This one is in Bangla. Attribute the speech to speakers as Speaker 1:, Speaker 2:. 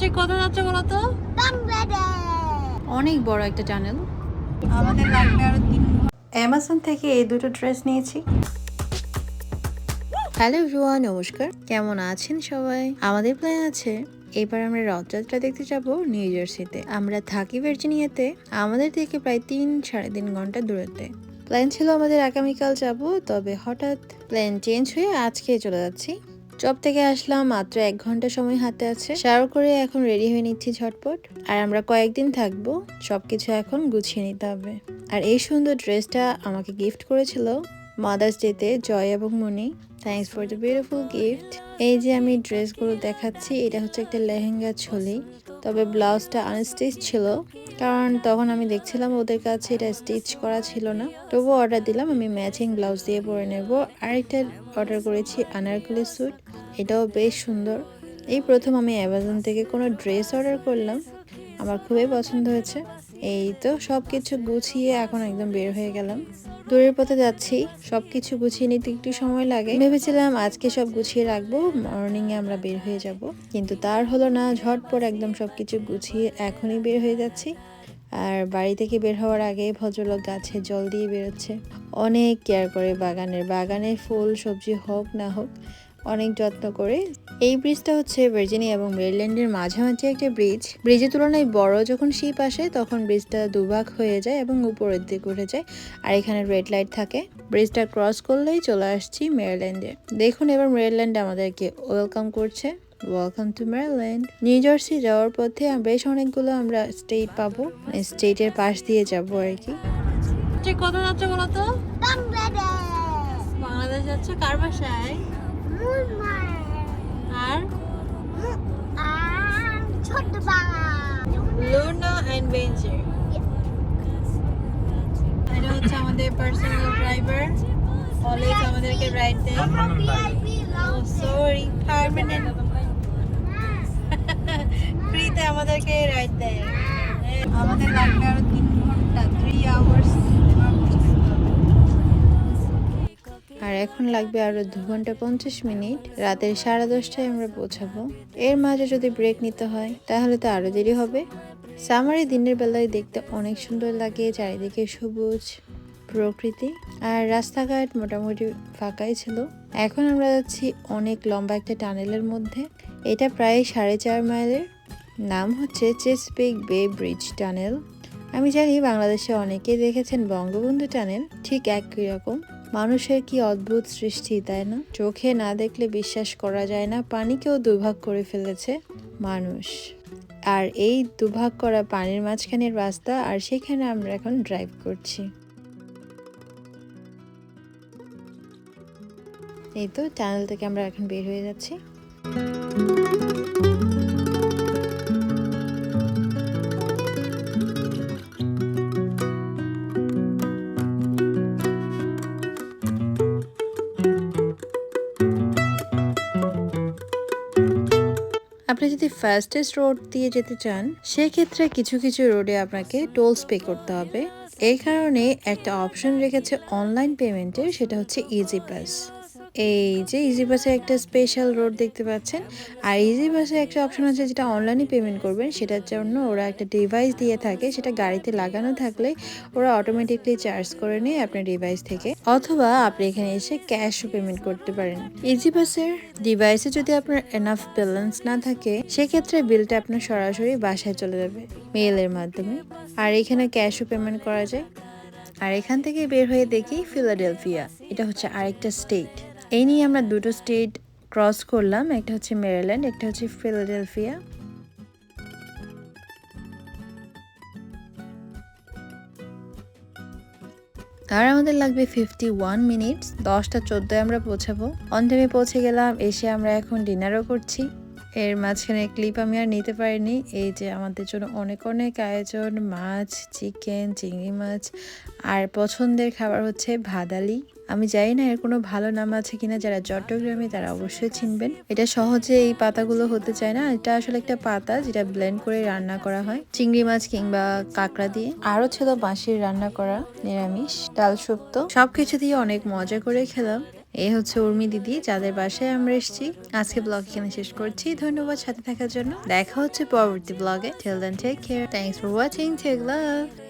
Speaker 1: ঠিক কোথায় যাচ্ছে বলো তো অনেক বড় একটা চ্যানেল আমাদের লাগবে আরও তিন অ্যামাজন থেকে এই দুটো ড্রেস নিয়েছি। হ্যালো এভরিওয়ান নমস্কার। কেমন আছেন সবাই? আমাদের প্ল্যান আছে এবার আমরা রথযাত্রা দেখতে যাব নিউ জার্সিতে আমরা থাকি ভার্জিনিয়াতে আমাদের থেকে প্রায় তিন সাড়ে তিন ঘণ্টা দূরত্বে। প্ল্যান ছিল আমাদের আগামীকাল যাব তবে হঠাৎ প্ল্যান চেঞ্জ হয়ে আজকে চলে যাচ্ছি। জব থেকে আসলাম, মাত্র এক ঘণ্টা সময় হাতে আছে। শাওয়ার করে এখন রেডি হয়ে নিচ্ছি ঝটপট। আর আমরা কয়েকদিন থাকব সব কিছু এখন গুছিয়ে নিতে হবে। আর এই সুন্দর ড্রেসটা আমাকে গিফট করেছিল মাদার্স ডেতে জয় এবং Moni thanks for the beautiful gift এই যে আমি ড্রেসগুলো দেখাচ্ছি, এটা হচ্ছে একটা লেহেঙ্গা ছলি। তবে ব্লাউজটা আনস্টিচ ছিল, কারণ তখন আমি দেখছিলাম ওদের কাছে এটা স্টিচ করা ছিল না। তবু অর্ডার দিলাম, আমি ম্যাচিং ব্লাউজ দিয়ে পরে নেব। আরেকটা অর্ডার করেছি আনারকুলি স্যুট এটাও বেশ সুন্দর। এই প্রথম আমি অ্যামাজন থেকে কোনো ড্রেস অর্ডার করলাম, আমার খুবই পছন্দ হয়েছে। এই তো সব কিছু গুছিয়ে এখন একদম বের হয়ে গেলাম। দূরের পথে যাচ্ছি সব কিছু গুছিয়ে নিতে একটু সময় লাগে। ভেবেছিলাম আজকে সব গুছিয়ে রাখব মর্নিংয়ে আমরা বের হয়ে যাব। কিন্তু তার হলো না, ঝটপট একদম সব কিছু গুছিয়ে এখনই বের হয়ে যাচ্ছি। আর বাড়ি থেকে বের হওয়ার আগে ভদ্রলোক গাছে জল দিয়ে বেরোচ্ছে। অনেক কেয়ার করে বাগানের বাগানে ফুল, সবজি হোক না হোক অনেক যত্ন করে। এই ব্রিজটা হচ্ছে ভার্জিনিয়া এবং মেরিল্যান্ডের মাঝামাঝি একটা ব্রিজ ব্রিজের তুলনায় বড় যখন শিপ আসে তখন ব্রিজটা দুভাগ হয়ে যায় এবং উপরের দিকে উঠে যায়। আর এখানে রেড লাইট থাকে। ব্রিজটা ক্রস করলেই চলে আসছি মেরিল্যান্ডে দেখুন এবার মেরিল্যান্ড আমাদেরকে ওয়েলকাম করছে। Welcome to Maryland New Jersey যাওয়ার পথে বেশ অনেকগুলো আমরা স্টেট পাবো। মানে স্টেটের পাশ দিয়ে যাব আর কি। ঠিক কোথায় যাচ্ছে বলো তো? বাংলাদেশ যাচ্ছে কার বাসায়? আর লুনা এন্ড বেঞ্জার এটা হচ্ছে আমাদের পার্সোনাল ড্রাইভার অলওয়েজ আমাদেরকে রাইড দেয়. সরি পার্মানেন্ট ফ্রিতে আমাদেরকে রাইড দেয়। আমাদের লাগবে আরও তিন ঘণ্টা থ্রি আওয়ার্স এখন লাগবে আরও দু ঘণ্টা পঞ্চাশ মিনিট। রাতের সাড়ে দশটায় আমরা পৌঁছাবো। এর মাঝে যদি ব্রেক নিতে হয়, তাহলে তো আরও দেরি হবে। সামারে দিনের বেলায় দেখতে অনেক সুন্দর লাগে, চারিদিকে সবুজ প্রকৃতি। আর রাস্তাঘাট মোটামুটি ফাঁকাই ছিল। এখন আমরা যাচ্ছি অনেক লম্বা একটা টানেলের মধ্যে। এটা প্রায় সাড়ে চার মাইলের। নাম হচ্ছে চেসপিক বে ব্রিজ টানেল আমি জানি বাংলাদেশে অনেকে দেখেছেন বঙ্গবন্ধু টানেল, ঠিক একই রকম। মানুষের কি অদ্ভুত সৃষ্টি, তাই না? চোখে না দেখলে বিশ্বাস করা যায় না, পানিকেও দুভাগ করে ফেলেছে মানুষ। আর এই দুভাগ করা পানির মাঝখানের রাস্তা, আর সেখানে আমরা এখন ড্রাইভ করছি। এই তো টানেল থেকে আমরা এখন বের হয়ে যাচ্ছি। আপনি যদি ফাস্টেস্ট রোড দিয়ে যেতে চান, সেক্ষেত্রে কিছু কিছু রোডে আপনাকে টোলস পে করতে হবে। এই কারণে একটা অপশন রেখেছে অনলাইন পেমেন্টের সেটা হচ্ছে ইজি পাস এই যে ইজি বাসে একটা স্পেশাল রোড দেখতে পাচ্ছেন। আর ইজি বাসে একটা অপশন আছে যেটা অনলাইনে পেমেন্ট করবেন। সেটার জন্য ওরা একটা ডিভাইস দিয়ে থাকে। সেটা গাড়িতে লাগানো থাকলে ওরা অটোমেটিকলি চার্জ করে নেয় আপনার ডিভাইস থেকে। অথবা আপনি এখানে এসে ক্যাশও পেমেন্ট করতে পারেন। ইজি বাসের ডিভাইসে যদি আপনার এনাফ ব্যালেন্স না থাকে, সেক্ষেত্রে বিলটা আপনার সরাসরি বাসায় চলে যাবে মেলের মাধ্যমে। আর এখানে ক্যাশও পেমেন্ট করা যায়। আর এখান থেকে বের হয়ে দেখি ফিলাডেলফিয়া এটা হচ্ছে আরেকটা স্টেট এই নিয়ে আমরা দুটো স্টেট ক্রস করলাম, একটা হচ্ছে মেরিল্যান্ড, একটা হচ্ছে ফিলাডেলফিয়া। আর আমাদের লাগবে ফিফটি ওয়ান মিনিটস দশটা চোদ্দোয় আমরা পৌঁছাবো। অন্তমে পৌঁছে গেলাম, এসে আমরা এখন ডিনারও করছি। এর মাঝখানে ক্লিপ আমি আর নিতে পারিনি। এই যে আমাদের জন্য অনেক অনেক আয়োজন, মাছ চিকেন চিংড়ি মাছ, আর পছন্দের খাবার হচ্ছে ভাদালি। আমি জানি না এর কোনো ভালো নাম আছে কিনা, যারা চট্টগ্রামে তারা অবশ্যই চিনবেন। এটা সহজে এই পাতাগুলো হতে চায় না, এটা আসলে একটা পাতা যেটা ব্লেন্ড করে রান্না করা হয়, চিংড়ি মাছ কিংবা কাঁকড়া দিয়ে। আরও ছিল বাঁশির রান্না করা নিরামিষ, ডাল শুক্তো সবকিছু দিয়ে অনেক মজা করে খেলাম। এই হচ্ছে উর্মি দিদি, যাদের বাসায় আমরা এসেছি। আজকে ব্লগ এখানে শেষ করছি। ধন্যবাদ সাথে থাকার জন্য। দেখা হচ্ছে পরবর্তী ব্লগে tell then take care thanks for watching take love